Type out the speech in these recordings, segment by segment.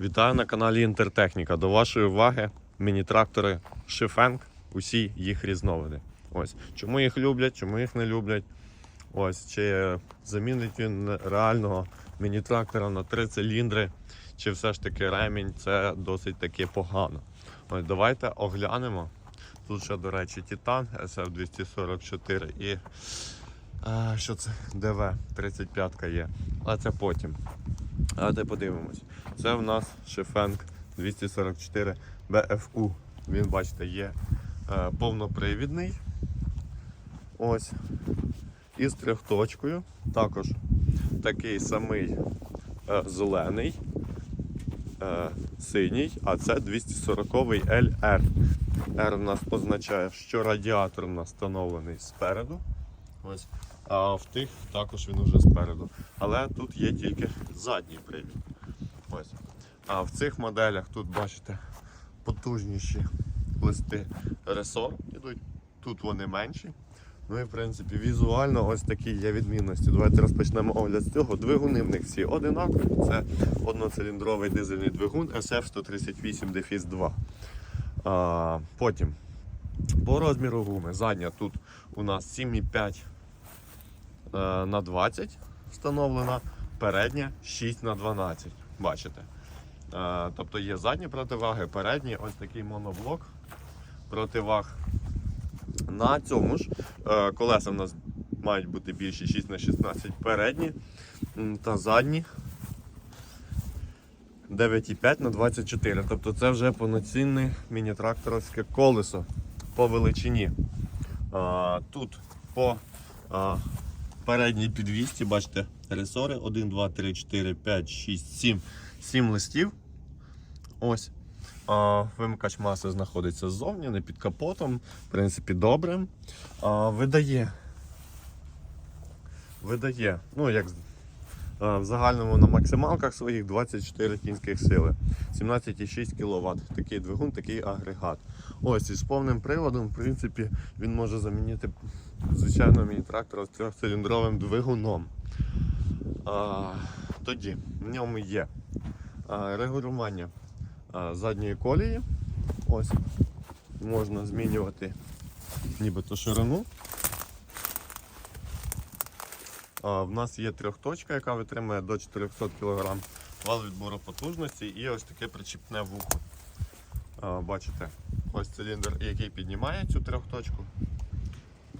Вітаю на каналі Інтертехніка. До вашої уваги міні-трактори Шифенг, усі їх різновиди. Ось чому їх люблять, чому їх не люблять. Ось чи замінить він реального міні-трактора на три циліндри, чи все ж таки ремінь це досить таки погано. Ось давайте оглянемо. Тут ще, до речі, Titan SF244 і а, що це? ДВ 35 є. Але це потім. Давайте подивимось. Це в нас Шефенг 244 BFU. Він, бачите, є е, повнопривідний. Ось. Із трьохточкою. Також такий самий е, зелений, е, синій, а це 240 LR. R у нас означає, що радіатор у нас встановлений спереду. Ось. А в тих також він уже спереду. Але тут є тільки задній привід. Ось. А в цих моделях тут бачите потужніші листи ресор ідуть. Тут вони менші. Ну і в принципі візуально ось такі є відмінності. Давайте розпочнемо огляд з цього. Двигуни в них всі одинакові. Це одноциліндровий дизельний двигун SF138 2. А, потім по розміру гуми. Задня тут у нас 7,5 е, на 20 встановлена, передня 6 на 12. Бачите? Е, Тобто є задні противаги, передні, ось такий моноблок противаг. На цьому ж е, колеса в нас мають бути більші 6 на 16 передні та задні 9,5 на 24. Тобто це вже повноцінне міні-тракторське колесо по величині. Тут по передній підвісті, бачите, ресори 1, 2, 3, 4, 5, 6, 7, 7 листів. Ось. А, вимикач маси знаходиться ззовні, не під капотом. В принципі, добре. А, видає. Видає, ну як а, в загальному на максималках своїх 24 кінських сили, 17,6 кВт. Такий двигун, такий агрегат. Ось із повним приводом, в принципі, він може замінити звичайного міні-трактора з трьохциліндровим двигуном. А, тоді в ньому є регулювання задньої колії. Ось можна змінювати нібито ширину. В нас є трьохточка, яка витримує до 400 кг вал відбору потужності і ось таке причіпне вухо. Бачите, ось циліндр, який піднімає цю трьохточку.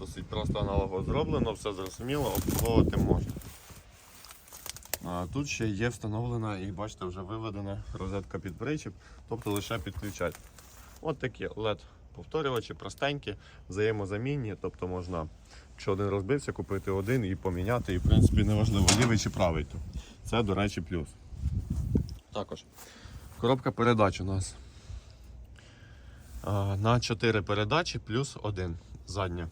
Досить просто аналогово зроблено, все зрозуміло, обслуговувати можна. А, тут ще є встановлена і бачите, вже виведена розетка під причіп, тобто лише підключати. От такі LED повторювачі, простенькі, взаємозамінні, тобто можна, якщо один розбився, купити один і поміняти, і в принципі неважливо, лівий чи правий. Це, до речі, плюс. Також коробка передач у нас на 4 передачі плюс 1 задня.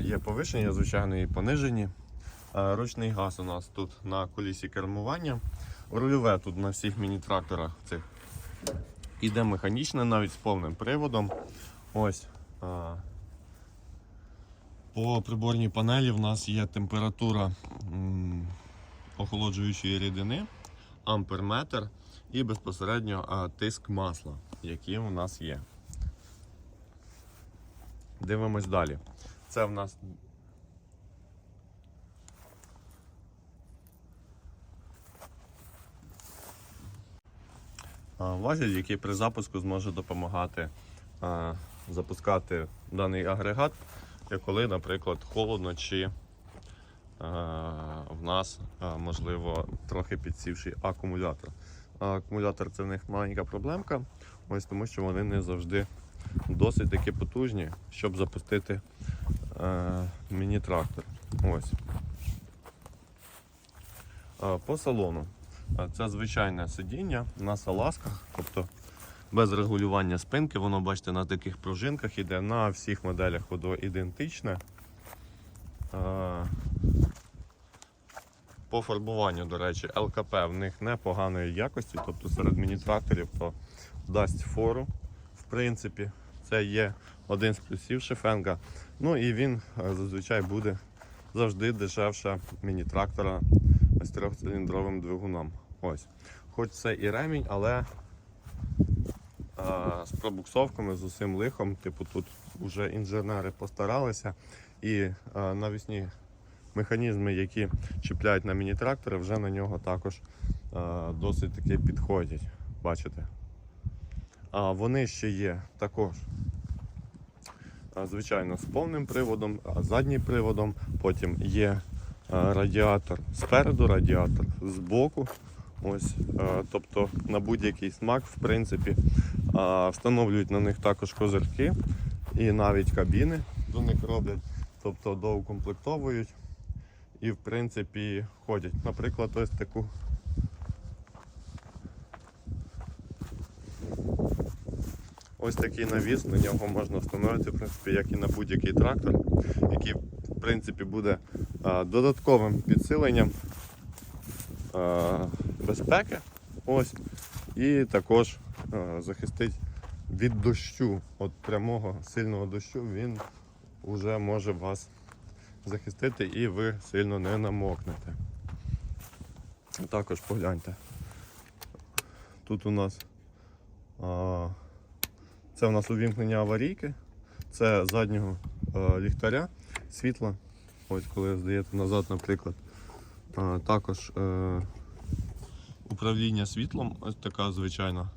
Є повишення, звичайно, і понижені. Ручний газ у нас тут на колісі кермування. Рульове тут на всіх міні-тракторах цих іде механічне, навіть з повним приводом. Ось. По приборній панелі в нас є температура охолоджуючої рідини, амперметр і безпосередньо тиск масла, який у нас є. Дивимось далі. Це в нас важіль, який при запуску зможе допомагати а, запускати даний агрегат, коли, наприклад, холодно чи а, в нас а, можливо трохи підсівший акумулятор. А, акумулятор це в них маленька проблемка, ось тому що вони не завжди досить таки потужні, щоб запустити міні-трактор. Ось. Е, По салону. Е, Це звичайне сидіння на салазках, тобто без регулювання спинки, воно бачите на таких пружинках іде на всіх моделях воно ідентичне. Е, По фарбуванню, до речі, ЛКП в них непоганої якості, тобто серед міні-тракторів то дасть фору. В принципі, це є один з плюсів шифенга. Ну і він е, зазвичай буде завжди дешевше міні-трактора з трьохциліндровим двигуном. Ось. хоч це і ремінь, але а, з пробуксовками, з усім лихом, типу тут вже інженери постаралися. І а, навісні механізми, які чіпляють на міні-трактори, вже на нього також а, досить таки підходять. Бачите? А вони ще є також. Звичайно, з повним приводом, заднім приводом. Потім є радіатор спереду, радіатор збоку. Ось, тобто на будь-який смак, в принципі, встановлюють на них також козирки і навіть кабіни до них роблять, тобто доукомплектовують і в принципі ходять. Наприклад, ось таку. Ось такий навіс, на нього можна встановити, в принципі, як і на будь-який трактор, який в принципі буде а, додатковим підсиленням а, безпеки. Ось, і також а, захистить від дощу, от прямого сильного дощу, він вже може вас захистити і ви сильно не намокнете. Також погляньте. Тут у нас а, це у нас увімкнення аварійки, це заднього а, ліхтаря світла. Ось коли здаєте назад, наприклад. А, також е, управління світлом, ось така звичайна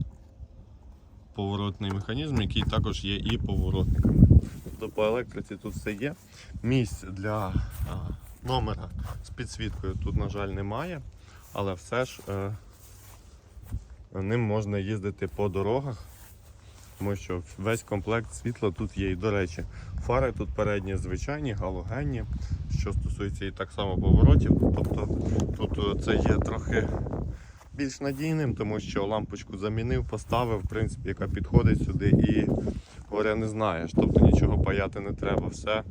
поворотний механізм, який також є і поворотниками. Тобто по електриці тут все є. Місць для а, номера з підсвіткою тут, на жаль, немає, але все ж е, ним можна їздити по дорогах, тому що весь комплект світла тут є. І, до речі, фари тут передні звичайні, галогенні, що стосується і так само поворотів. Тобто тут е, це є трохи більш надійним, тому що лампочку замінив, поставив, в принципі, яка підходить сюди і горя не знаєш. Тобто нічого паяти не треба. Все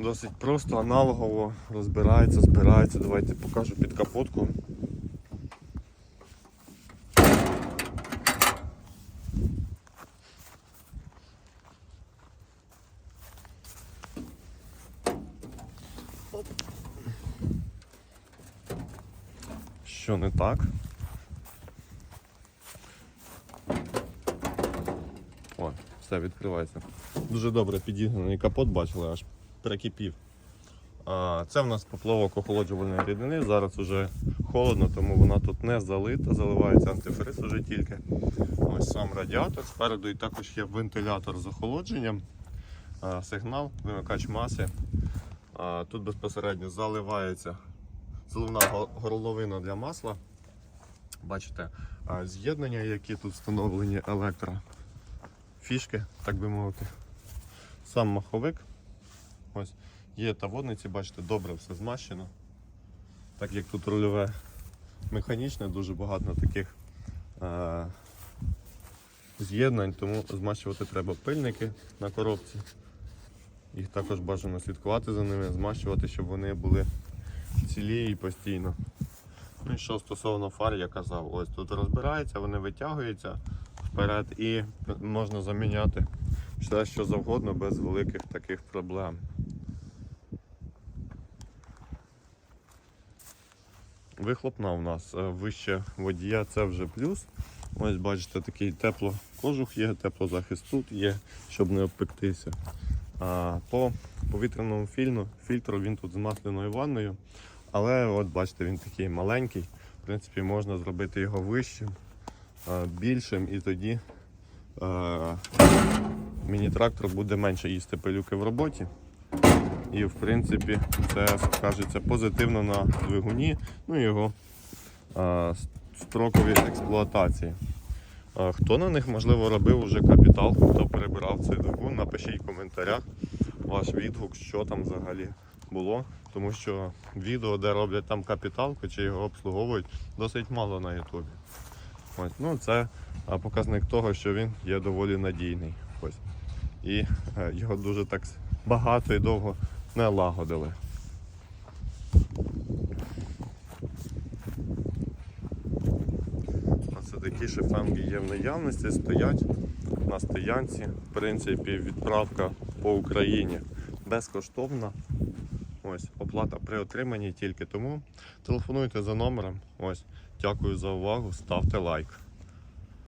досить просто, аналогово розбирається, збирається. Давайте покажу під капотку. Що не так? О, все відкривається. Дуже добре підігнаний капот, бачили, аж перекипів. Це в нас поплавок охолоджувальної рідини. Зараз вже холодно, тому вона тут не залита, заливається антифриз уже тільки. Ось сам радіатор. Спереду і також є вентилятор з охолодженням, сигнал, вимикач маси. Тут безпосередньо заливається заливна горловина для масла. Бачите, з'єднання, які тут встановлені електро фішки, так би мовити. Сам маховик. Ось. Є таводниці, бачите, добре все змащено. Так як тут рульове механічне, дуже багато таких е- з'єднань, тому змащувати треба пильники на коробці. Їх також бажано слідкувати за ними, змащувати, щоб вони були цілі і постійно. Ну і що стосовно фар, я казав, ось тут розбирається, вони витягуються вперед і можна заміняти все, що завгодно без великих таких проблем. Вихлопна у нас е, вище водія, це вже плюс. Ось бачите, такий теплокожух є, теплозахист тут є, щоб не обпектися. А по повітряному фільтру він тут з масляною ванною. Але от бачите, він такий маленький. В принципі, можна зробити його вищим, більшим і тоді міні-трактор буде менше їсти пилюки в роботі. І в принципі це скажеться позитивно на двигуні, ну його а, с- строковій експлуатації. Хто на них можливо робив уже капітал, хто перебирав цей двигун, напишіть в коментарях ваш відгук, що там взагалі було. Тому що відео, де роблять там капіталку чи його обслуговують, досить мало на Ютубі. Ось, ну це показник того, що він є доволі надійний. Ось. І е, його дуже так багато і довго не лагодили. Оце такі шифенги є в наявності, стоять на стоянці. В принципі, відправка по Україні безкоштовна. Ось, оплата при отриманні тільки тому. Телефонуйте за номером. Ось. Дякую за увагу. Ставте лайк.